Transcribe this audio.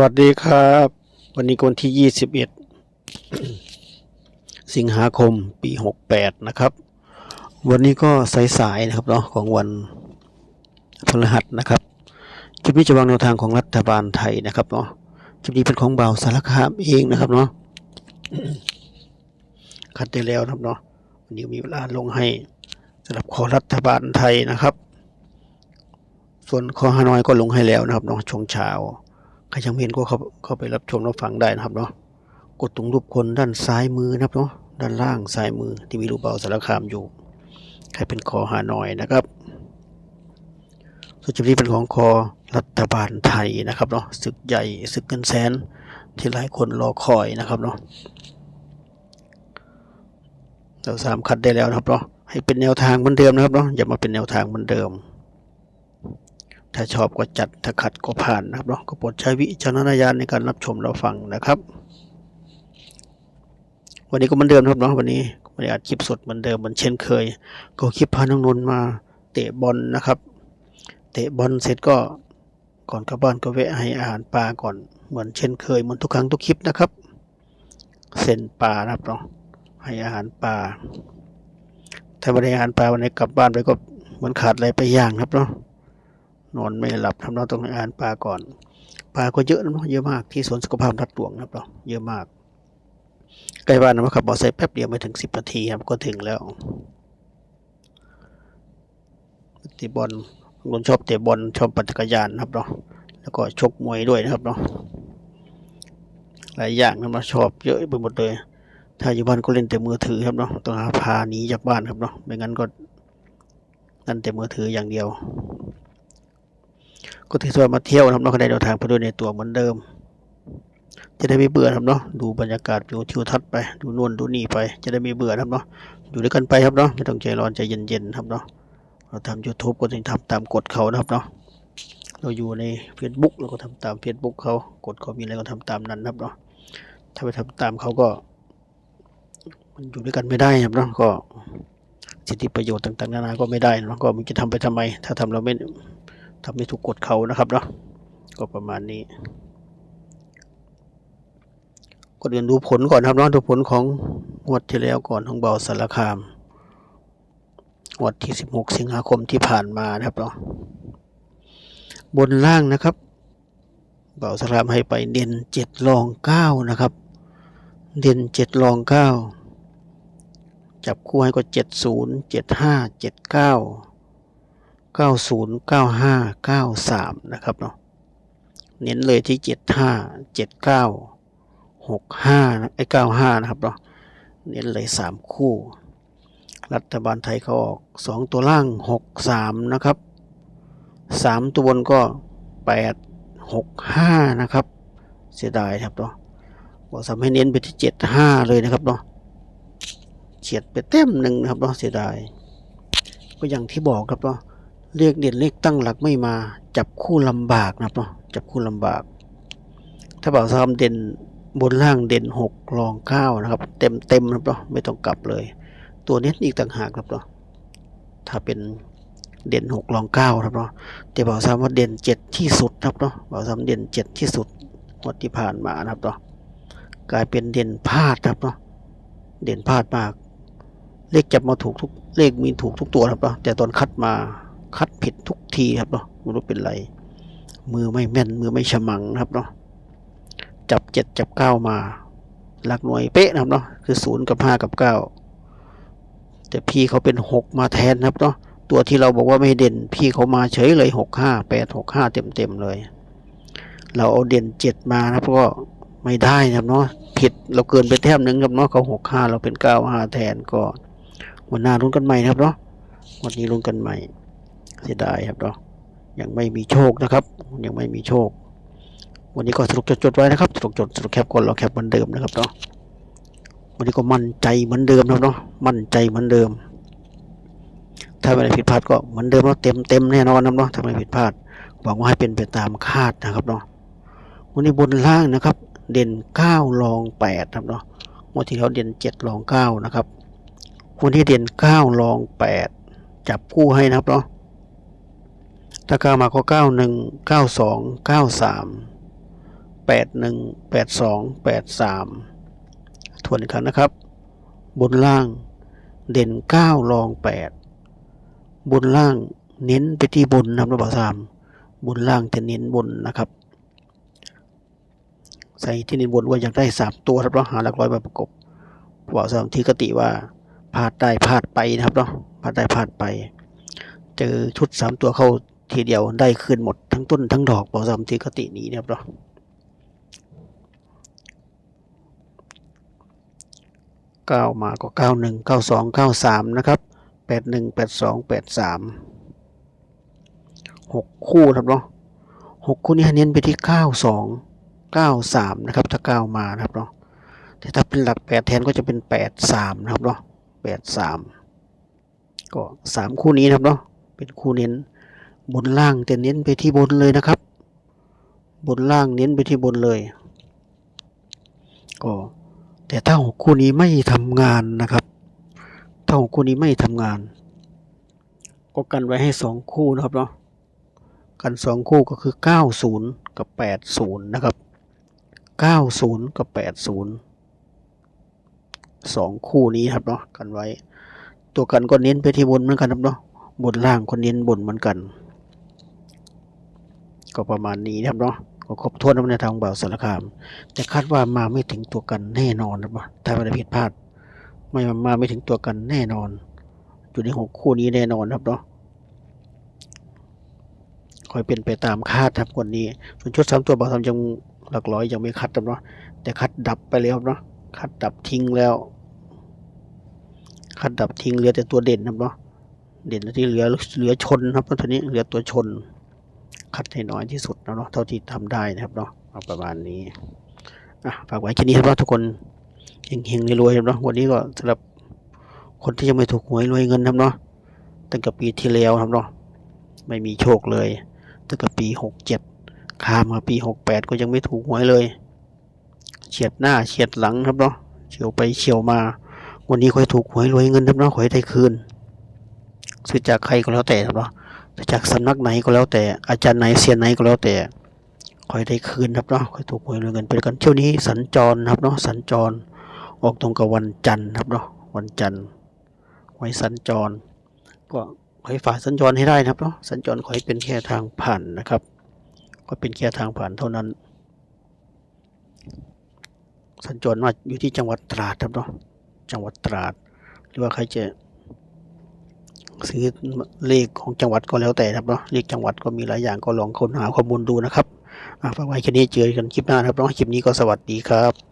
วัสดีครับ วันนี้กวันที่ 21 สิงหาคมปี 68 นะครับ วันนี้ก็สายๆนะครับเนาะของวันพฤหัสนะครับคลิปนี้จะวางแนวทางของรัฐบาลไทยนะครับเนาะคลิปนี้เป็นของเบาสารคามเองนะครับเนาะคัดได้แล้วนะครับเนาะวันนี้มีเวลาลงให้สำหรับขอรัฐบาลไทยนะครับ ส่วนขอฮานอยก็ลงให้แล้วนะครับเนาะช่วงเช้า ใครยังไม่เห็นก็เข้าเข้าไปรับชมรับฟังได้นะครับเนาะกดตรงรูปคนด้านซ้ายมือนะครับเนาะด้านล่างซ้ายมือที่มีรูปเบาสารคามอยู่ ใครเป็นคอหาหน่อยนะครับส่วนจุดนี้เป็นของคอรัฐบาลไทยนะครับเนาะศึกใหญ่ศึกเงินแสนที่หลายคนรอคอยนะครับเนาะเราสามคัดได้แล้วนะครับเนาะให้เป็นแนวทางเหมือนเดิมนะครับเนาะอย่ามาเป็นแนวทางเหมือนเดิม ถ้าชอบก็จัดถ้าขัดก็ผ่านนะครับเนาะก็โปรดใช้วิจารณญาณในการรับชมรับฟังนะครับ วันนี้ก็เหมือนเดิมครับเนาะวันนี้ไม่ได้อัดคลิปสดเหมือนเดิมเหมือนเช่นเคย ก็คลิปพาน้องนนท์มาเตะบอลนะครับ เตะบอลเสร็จก็ก่อนกลับบ้านก็แวะให้อาหารปลาก่อนเหมือนเช่นเคยเหมือนทุกครั้งทุกคลิปนะครับเส้นปลานะครับเนาะให้อาหารปลาถ้าไม่ได้อาหารปลาวันนี้กลับบ้านไปก็เหมือนขาดอะไรไปอย่างครับเนาะ นอนไม่หลับทำเราต้องอ่านปลาก่อน ปลาก็เยอะนะเนาะเยอะมากที่สวนสุขภาพรัดหลวงนะครับเราเยอะมากใกล้บ้านนะครับบอสไซค์แป๊บเดียวไม่ถึงสิบนาทีครับก็ถึงแล้วเตะบอลคนชอบเตะบอลชอบปั่นจักรยานนะครับเนาะแล้วก็ชกมวยด้วยนะครับเนาะหลายอย่างนะเราชอบเยอะไปหมดเลย ถ้าอยู่บ้านก็เล่นแต่มือถือครับเนาะต้องหาพาหนีจากบ้านครับเนาะไม่งั้นก็นั่นแต่มือถืออย่างเดียว ก็ถือว่ามาเที่ยวนะครับเนาะก็ได้เดินทางไปด้วยในตัวเหมือนเดิม จะได้ไม่เบื่อครับเนาะดูบรรยากาศดูทิวทัศน์ไปดูนวนดูนี่ไป จะได้ไม่เบื่อครับเนาะอยู่ด้วยกันไปครับเนาะไม่ต้องใจร้อนใจเย็นๆครับเนาะเราทำ YouTube ก็ต้องทำตามกฎเขานะครับเนาะเราอยู่ใน Facebook เราก็ทำตาม Facebook เขากฎเขามีอะไรก็ทำตามนั้นครับเนาะถ้าไปทำตามเขาก็ มันอยู่ด้วยกันไม่ได้ครับเนาะก็สิทธิประโยชน์ต่างๆนานาก็ไม่ได้เนาะก็มันจะทำไปทำไม ถ้าทำเราไม่ ทำไม่ถูกกฎเขานะครับเนาะก็ประมาณนี้ก็เรียนดูผลก่อนครับเนาะดูผลของงวดที่แล้วก่อนของเบาสารคามงวดที่ 16 สิงหาคมที่ผ่านมานะครับเนาะบนล่างนะครับ เบาสารคามให้ไปเด่นเจ็ดรองเก้านะครับ เด่นเจ็ดรองเก้าจับคู่ให้ก็เจ็ดศูนย์เจ็ดห้าเจ็ดเก้า 90 95 93 นะครับเนาะเน้นเลยที่ 75 79 65ไอ้95 นะครับเนาะเน้นเลย 3 คู่ รัฐบาลไทยเขาออก 2 ตัวล่าง 63 นะครับ 3 ตัวบนก็ 8 65 นะครับ เสียดายครับเนาะบอกสาให้เน้นไปที่ 75 เลยนะครับเนาะเฉียดไปเต็มหนึ่งนะครับเนาะเสียดายก็อย่างที่บอกครับเนาะ เรียกเด่นเลขตั้งหลักไม่มา จับคู่ลำบากนะครับเนาะจับคู่ลำบาก ถ้าบ่าวซ้ำเด่นบนล่างเด่นหกรองเก้านะครับ เต็มเต็มนะครับเนาะไม่ต้องกลับเลย ตัวเน้นอีกต่างหากครับเนาะถ้าเป็นเด่นหกรองเก้าครับเนาะแต่บ่าวซ้ำว่าเด่นเจ็ดที่สุดครับเนาะบ่าวซ้ำเด่นเจ็ดที่สุดงวดที่ผ่านมานะครับเนาะกลายเป็นเด่นพลาดครับเนาะเด่นพลาดมาก เลขจับมาถูกทุกเลขมีถูกทุกตัวครับเนาะแต่ตอนคัดมา คัดผิดทุกทีครับเนาะไม่รู้เป็นไร มือไม่แม่น มือไม่ฉมังนะครับเนาะจับเจ็ดจับเก้ามา หลักหน่วยเป๊ะนะครับเนาะคือศูนย์กับห้ากับเก้าแต่พี่เขาเป็นหกมาแทนครับเนาะตัวที่เราบอกว่าไม่เด่น พี่เขามาเฉยเลยหกห้าแปดหกห้าเต็มเต็มเลย เราเอาเด่นเจ็ดมานะก็ไม่ได้นะครับเนาะผิดเราเกินไปแต้มหนึ่งครับเนาะเขาหกห้าเราเป็นเก้าห้าแทนก็วันหน้าลุ้นกันใหม่นะครับเนาะวันนี้ลุ้นกันใหม่ เสียดายครับเนาะยังไม่มีโชคนะครับ ยังไม่มีโชค วันนี้ก็สรุปจดๆไว้นะครับสรุปจดสรุปแคปก่อนเราแคปเหมือนเดิมนะครับเนาะวันนี้ก็มั่นใจเหมือนเดิมนะครับเนาะมั่นใจเหมือนเดิม ถ้าไม่ได้ผิดพลาดก็เหมือนเดิมเนาะเต็มเต็มแน่นอนนะครับเนาะถ้าไม่ผิดพลาดหวังว่าให้เป็นไปตามคาดนะครับเนาะวันนี้บนล่างนะครับ เด่นเก้ารองแปดครับเนาะวันที่เราเด่นเจ็ดรองเก้านะครับวันที่เด่นเก้ารองแปดจับคู่ให้นะครับเนาะ ถ้าก้ามาก็เก้าหนึ่งเก้าสองเก้าสามแปดหนึ่งแปดสองแปดสามทวนอีกครั้งนะครับ บนล่างเด่นเก้ารองแปดบนล่างเน้นไปที่บนนะครับระบสามบนล่างจะเน้นบนนะครับ ใส่ที่เน้นบนว่าอยากได้สามตัวครับเราหาหลักร้อยมาประกบบอกสามที่กติว่าพลาดได้พลาดไปนะครับเนาะพลาดได้พลาดไป เจอชุดสามตัวเข้า ทีเดียวได้คืนหมดทั้งต้นทั้งดอกบอกสามที่กตินี้นะครับเนาะเก้ามาก็เก้าหนึ่งเก้าสองเก้าสามนะครับแปดหนึ่งแปดสองแปดสามหกคู่ครับเนาะหกคู่นี้เน้นไปที่เก้าสองเก้าสามนะครับ ถ้าเก้ามานะครับเนาะแต่ถ้าเป็นหลักแปดแทนก็จะเป็นแปดสามนะครับเนาะแปดสามก็สามคู่นี้นะครับเนาะเป็นคู่เน้น บนล่างจะเน้นไปที่บนเลยนะครับ บนล่างเน้นไปที่บนเลยก็แต่ถ้าหกคู่นี้ไม่ทำงานนะครับถ้าหกคู่นี้ไม่ทำงาน ก็กันไว้ให้สองคู่นะครับเนาะกันสองคู่ก็คือเก้าศูนย์กับแปดศูนย์นะครับเก้าศูนย์กับแปดศูนย์สองคู่นี้ครับเนาะกันไว้ ตัวกันก็เน้นไปที่บนเหมือนกันครับเนาะบนล่างก็เน้นบนเหมือนกัน ก็ประมาณนี้นะครับเนาะก็ครบถ้วนในทางบ่าวสารคาม แต่คาดว่ามาไม่ถึงตัวกันแน่นอนนะครับถ้าไม่ได้ผิดพลาด ไม่มาไม่ถึงตัวกันแน่นอน อยู่ในหกคู่นี้แน่นอนครับเนาะคอยเป็นไปตามคาดครับคนนี้ ส่วนชุดสามตัวบ่าวทำยังหลักร้อยยังไม่คัดครับเนาะแต่คัดดับไปแล้วเนาะคัดดับทิ้งแล้วคัดดับทิ้งเหลือแต่ตัวเด่นครับเนาะเด่นที่เหลือเหลือชนครับตอนนี้เหลือตัวชน คัดให้น้อยที่สุดนะเนาะเท่าที่ทำได้นะครับเนาะเอาประมาณนี้อะฝากไว้แค่นี้ครับเนาทุกคนเฮงๆรวยๆครับเนาะวันนี้ก็สำหรับคนที่ยังไม่ถูกหวยรวยเงินครับเนาะตั้งแต่ปีที่แล้วครับเนาะไม่มีโชคเลยตั้งแต่ปีหกเจ็ดข้ามมาปีหกแปดก็ยังไม่ถูกหวยเลยเฉียดหน้าเฉียดหลังครับเนาะเฉียวไปเฉียวมา วันนี้ขอให้ถูกหวยรวยเงินครับเนาะขอให้ได้คืนซื้อจากใครก็แล้วแต่ครับเนาะ จากสำนักไหนก็แล้วแต่อาจารย์ไหนเซียนไหนก็แล้วแต่คอยได้คืนครับเนาะคอยถูกหวยรวยเงินไปกันเที่ยวนี้สัญจรนะครับเนาะสัญจร ออกตรงกับวันจันทร์ครับเนาะวันจันทร์ไว้สัญจร ก็ขอให้ฝ่าสัญจรให้ได้นะครับเนาะสัญจรขอให้เป็นแค่ทางผ่านนะครับ ก็เป็นแค่ทางผ่านเท่านั้น สัญจรมาอยู่ที่จังหวัดตราดครับเนาะจังหวัดตราด หรือว่าใครจะ ซื้อเลขของจังหวัดก็แล้วแต่ครับเนาะเลขจังหวัดก็มีหลายอย่างก็ลองค้นหาข้อมูลดูนะครับฝากไว้แค่นี้เจอกันคลิปหน้านะครับเนาะคลิปนี้ก็สวัสดีครับ